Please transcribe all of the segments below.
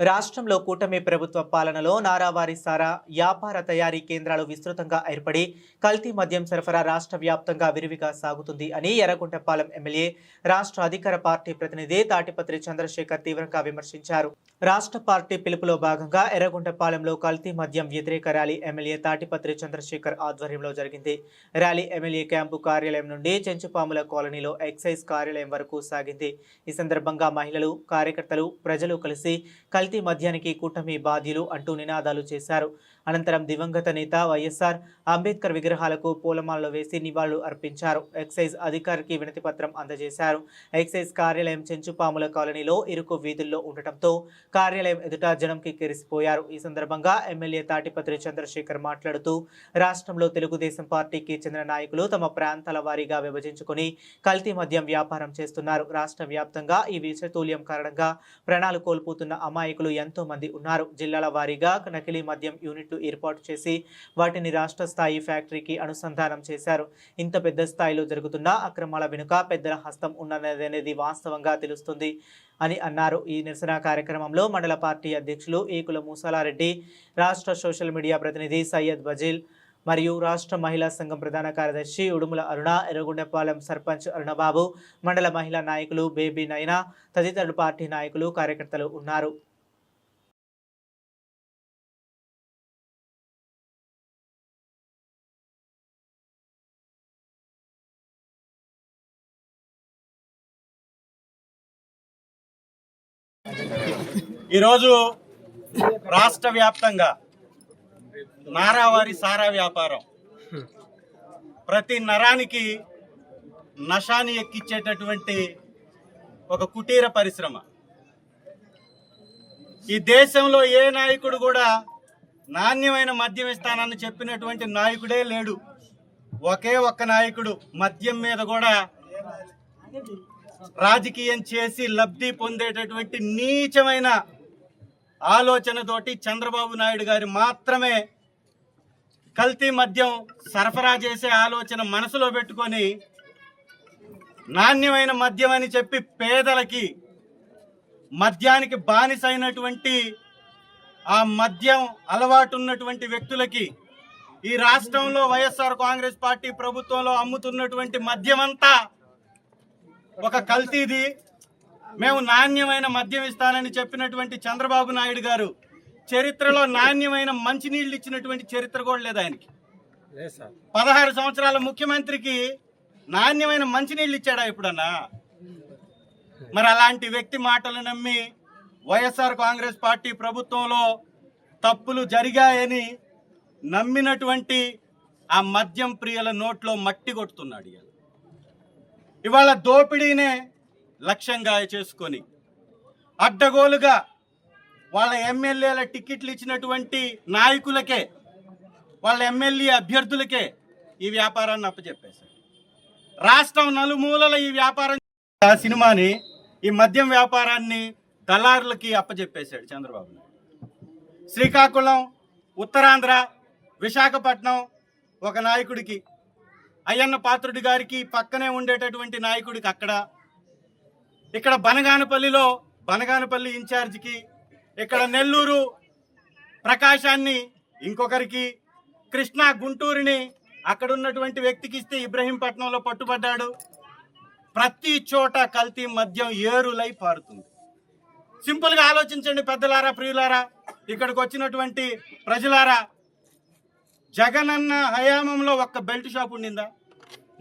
రాష్ట్రంలో కూటమి ప్రభుత్వ పాలనలో నారావారి సారా వ్యాపార తయారీ కేంద్రాలు విస్తృతంగా ఏర్పడి కల్తీ మద్యం సరఫరా రాష్ట్ర వ్యాప్తంగా విరివిగా సాగుతుంది అని ఎర్రగుంటపాలెం ఎమ్మెల్యే రాష్ట్ర అధికార పార్టీ ప్రతినిధి తాటిపత్రి చంద్రశేఖర్ తీవ్రంగా విమర్శించారు. రాష్ట్ర పార్టీ పిలుపులో భాగంగా ఎర్రగుంటపాలెంలో కల్తీ మద్యం వ్యతిరేక ర్యాలీ ఎమ్మెల్యే తాటిపత్రి చంద్రశేఖర్ ఆధ్వర్యంలో జరిగింది. ర్యాలీ ఎమ్మెల్యే క్యాంపు కార్యాలయం నుండి చెంచుపాముల కాలనీలో ఎక్సైజ్ కార్యాలయం వరకు సాగింది. ఈ సందర్భంగా మహిళలు కార్యకర్తలు ప్రజలు కలిసి కల్తీ మద్యానికి కూటమి బాధ్యులు అంటూ నినాదాలు చేశారు. అనంతరం దివంగత నేత వైఎస్ఆర్ అంబేద్కర్ విగ్రహాలకు పూలమాలలు వేసి నివాళులు అర్పించారు. ఎక్సైజ్ అధికారికి వినతి పత్రం అందజేశారు. ఎక్సైజ్ కార్యాలయం చెంచుపాముల కాలనీలో ఇరుకు వీధుల్లో ఉండటంతో కార్యాలయం ఎదుట జనంకి కిరిసిపోయారు. ఈ సందర్భంగా ఎమ్మెల్యే తాటిపత్రి చంద్రశేఖర్ మాట్లాడుతూ రాష్ట్రంలో తెలుగుదేశం పార్టీకి చెందిన నాయకులు తమ ప్రాంతాల వారీగా విభజించుకొని కల్తీ మద్యం వ్యాపారం చేస్తున్నారు. రాష్ట్ర వ్యాప్తంగా ఈ విషతూల్యం కారణంగా ప్రాణాలు కోల్పోతున్న అమాయకులు ఎంతో మంది ఉన్నారు. జిల్లాల వారీగా నకిలీ మద్యం యూనిట్ యూనిట్లు ఏర్పాటు చేసి వాటిని రాష్ట్ర స్థాయి ఫ్యాక్టరీకి అనుసంధానం చేశారు. ఇంత పెద్ద స్థాయిలో జరుగుతున్న అక్రమాల వెనుక పెద్దల హస్తం ఉన్నదనేది వాస్తవంగా తెలుస్తుంది అని అన్నారు. ఈ నిరసన కార్యక్రమంలో మండల పార్టీ అధ్యక్షులు ఏకుల మూసాలారెడ్డి రాష్ట్ర సోషల్ మీడియా ప్రతినిధి సయ్యద్ బజీల్ మరియు రాష్ట్ర మహిళా సంఘం ప్రధాన కార్యదర్శి ఉడుముల అరుణ ఎర్రగొండపాలెం సర్పంచ్ అరుణబాబు మండల మహిళా నాయకులు బేబీ నయన తదితరులు పార్టీ నాయకులు కార్యకర్తలు ఉన్నారు. ఈరోజు రాష్ట్ర వ్యాప్తంగా నారావారి సారా వ్యాపారం ప్రతి నరానికి నషాని ఎక్కించేటటువంటి ఒక కుటీర పరిశ్రమ. ఈ దేశంలో ఏ నాయకుడు కూడా నాణ్యమైన మద్యం ఇస్తానని చెప్పినటువంటి నాయకుడే లేడు. ఒకే ఒక్క నాయకుడు మద్యం మీద కూడా రాజకీయం చేసి లబ్ధి పొందేటటువంటి నీచమైన ఆలోచనతోటి చంద్రబాబు నాయుడు గారు మాత్రమే కల్తీ మద్యం సరఫరా చేసే ఆలోచన మనసులో పెట్టుకొని నాణ్యమైన మద్యం అని చెప్పి పేదలకి మద్యానికి బానిసైనటువంటి ఆ మద్యం అలవాటు ఉన్నటువంటి వ్యక్తులకి ఈ రాష్ట్రంలో వైఎస్ఆర్ కాంగ్రెస్ పార్టీ ప్రభుత్వంలో అమ్ముతున్నటువంటి మద్యం అంతా ఒక కల్తీది. మేము నాణ్యమైన మద్యం ఇస్తానని చెప్పినటువంటి చంద్రబాబు నాయుడు గారు చరిత్రలో నాణ్యమైన మంచినీళ్ళు ఇచ్చినటువంటి చరిత్ర కూడా లేదు ఆయనకి. పదహారు సంవత్సరాల ముఖ్యమంత్రికి నాణ్యమైన మంచినీళ్ళు ఇచ్చాడా ఎప్పుడన్నా మరి అలాంటి వ్యక్తి మాటలు నమ్మి వైఎస్ఆర్ కాంగ్రెస్ పార్టీ ప్రభుత్వంలో తప్పులు జరిగాయని నమ్మినటువంటి ఆ మద్యం ప్రియుల నోట్లో మట్టి కొడుతున్నాడు ఇవాళ దోపిడీనే లక్ష్యంగా చేసుకొని అడ్డగోలుగా వాళ్ళ ఎమ్మెల్యేల టికెట్లు ఇచ్చినటువంటి నాయకులకే వాళ్ళ ఎమ్మెల్యే అభ్యర్థులకే ఈ వ్యాపారాన్ని అప్పచెప్పేశారు. రాష్ట్రం నలుమూలల ఈ వ్యాపారం ఆ సినిమాని ఈ మద్యం వ్యాపారాన్ని దళారులకి అప్పచెప్పేశాడు చంద్రబాబు నాయుడు. శ్రీకాకుళం ఉత్తరాంధ్ర విశాఖపట్నం ఒక నాయకుడికి అయ్యన్న పాత్రుడి గారికి పక్కనే ఉండేటటువంటి నాయకుడికి అక్కడ ఇక్కడ బనగానపల్లిలో బనగానపల్లి ఇన్ఛార్జికి ఇక్కడ నెల్లూరు ప్రకాశాన్ని ఇంకొకరికి కృష్ణా గుంటూరుని అక్కడ ఉన్నటువంటి వ్యక్తికి ఇస్తే ఇబ్రహీంపట్నంలో పట్టుబడ్డాడు. ప్రతి చోట కల్తీ మద్యం ఏరులై పారుతుంది. సింపుల్గా ఆలోచించండి పెద్దలారా ప్రియులారా. ఇక్కడికి వచ్చినటువంటి ప్రజలారా జగనన్న హయామంలో ఒక్క బెల్ట్ షాప్ ఉండిందా?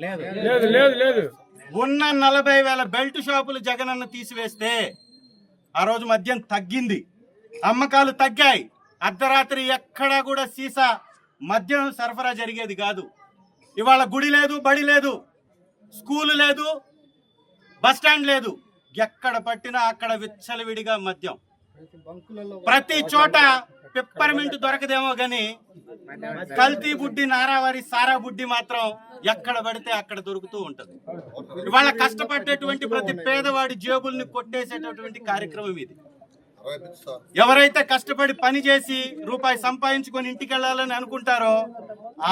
లేదు లేదు లేదు. ఉన్న నలభై వేల బెల్ట్ షాపులు జగనన్న తీసివేస్తే ఆ రోజు మద్యం తగ్గింది. అమ్మకాలు తగ్గాయి. అర్ధరాత్రి ఎక్కడా కూడా సీసా మద్యం సరఫరా జరిగేది కాదు. ఇవాళ గుడి లేదు బడి లేదు స్కూలు లేదు బస్ స్టాండ్ లేదు. ఎక్కడ పట్టినా అక్కడ విచ్చలవిడిగా మద్యం. ప్రతి చోట పిప్పర్మింట్ దొరకదేమో గాని కల్తీ బుడ్డి నారావారి సారా బుడ్డి మాత్రం ఎక్కడ పడితే అక్కడ దొరుకుతూ ఉంటది. ఇవాళ కష్టపడేటువంటి ప్రతి పేదవాడి జేబుల్ని కొట్టేసేటటువంటి కార్యక్రమం ఇది. ఎవరైతే కష్టపడి పని చేసి రూపాయి సంపాదించుకొని ఇంటికి వెళ్ళాలని అనుకుంటారో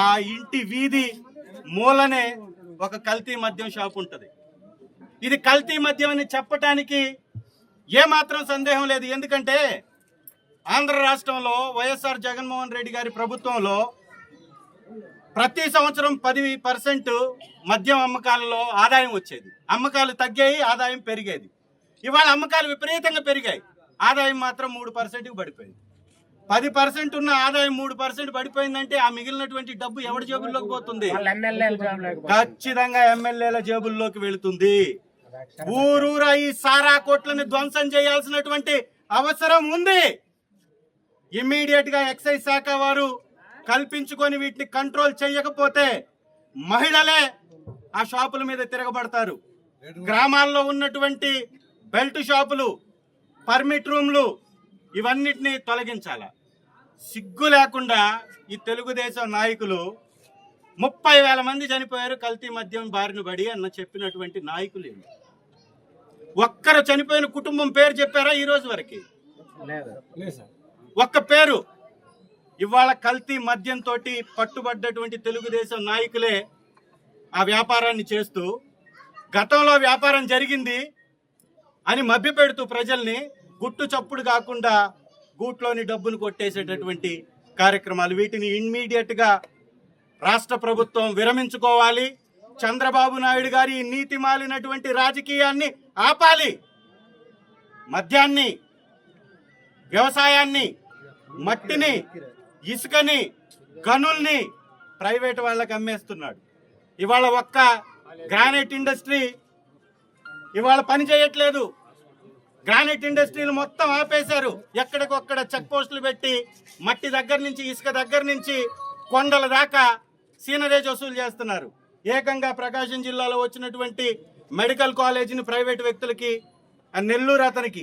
ఆ ఇంటి వీధి మూలనే ఒక కల్తీ మద్యం షాప్ ఉంటుంది. ఇది కల్తీ మద్యం అని చెప్పటానికి ఏమాత్రం సందేహం లేదు. ఎందుకంటే ఆంధ్ర రాష్ట్రంలో వైఎస్ఆర్ జగన్మోహన్ రెడ్డి గారి ప్రభుత్వంలో ప్రతి సంవత్సరం పది పర్సెంట్ మద్యం అమ్మకాలలో ఆదాయం వచ్చేది. అమ్మకాలు తగ్గాయి ఆదాయం పెరిగేది. ఇవాళ అమ్మకాలు విపరీతంగా పెరిగాయి. ఆదాయం మాత్రం మూడు పర్సెంట్కి పడిపోయింది. పది పర్సెంట్ ఉన్న ఆదాయం మూడు పర్సెంట్ పడిపోయిందంటే ఆ మిగిలినటువంటి డబ్బు ఎవరి జేబుల్లోకి పోతుంది? ఖచ్చితంగా ఎమ్మెల్యేల జేబుల్లోకి వెళుతుంది. ఊరూరా ఈ సారా కోట్లని ధ్వంసం చేయాల్సినటువంటి అవసరం ఉంది. ఇమ్మీడియట్గా ఎక్సైజ్ శాఖ వారు కల్పించుకొని వీటిని కంట్రోల్ చేయకపోతే మహిళలే ఆ షాపుల మీద తిరగబడతారు. గ్రామాల్లో ఉన్నటువంటి బెల్ట్ షాపులు పర్మిట్ రూమ్లు ఇవన్నిటిని తొలగించాల. సిగ్గు లేకుండా ఈ తెలుగుదేశం నాయకులు ముప్పై వేల మంది చనిపోయారు కల్తీ మద్యం బారిన పడి అన్న చెప్పినటువంటి నాయకులు ఏమి? ఒక్కరు చనిపోయిన కుటుంబం పేరు చెప్పారా ఈ రోజు వరకు? ఒక్క పేరు. ఇవాళ కల్తీ మద్యంతో పట్టుబడ్డటువంటి తెలుగుదేశం నాయకులే ఆ వ్యాపారాన్ని చేస్తూ గతంలో వ్యాపారం జరిగింది అని మభ్యపెడుతూ ప్రజల్ని గుట్టు చప్పుడు కాకుండా గూట్లోని డబ్బును కొట్టేసేటటువంటి కార్యక్రమాలు. వీటిని ఇన్మీడియట్గా రాష్ట్ర ప్రభుత్వం విరమించుకోవాలి. చంద్రబాబు నాయుడు గారి ఈ నీతి మాలినటువంటి రాజకీయాన్ని ఆపాలి. మద్యాన్ని వ్యవసాయాన్ని మట్టిని ఇసుకని గనుల్ని ప్రైవేట్ వాళ్ళకి అమ్మేస్తున్నాడు. ఇవాళ ఒక్క గ్రానైట్ ఇండస్ట్రీ ఇవాళ పని చేయట్లేదు. గ్రానైట్ ఇండస్ట్రీలు మొత్తం ఆపేశారు. ఎక్కడికొక్కడ చెక్ పోస్టులు పెట్టి మట్టి దగ్గర నుంచి ఇసుక దగ్గర నుంచి కొండల దాకా సీనరేజ్ వసూలు చేస్తున్నారు. ఏకంగా ప్రకాశం జిల్లాలో వచ్చినటువంటి మెడికల్ కాలేజీని ప్రైవేట్ వ్యక్తులకి నెల్లూరు అతనికి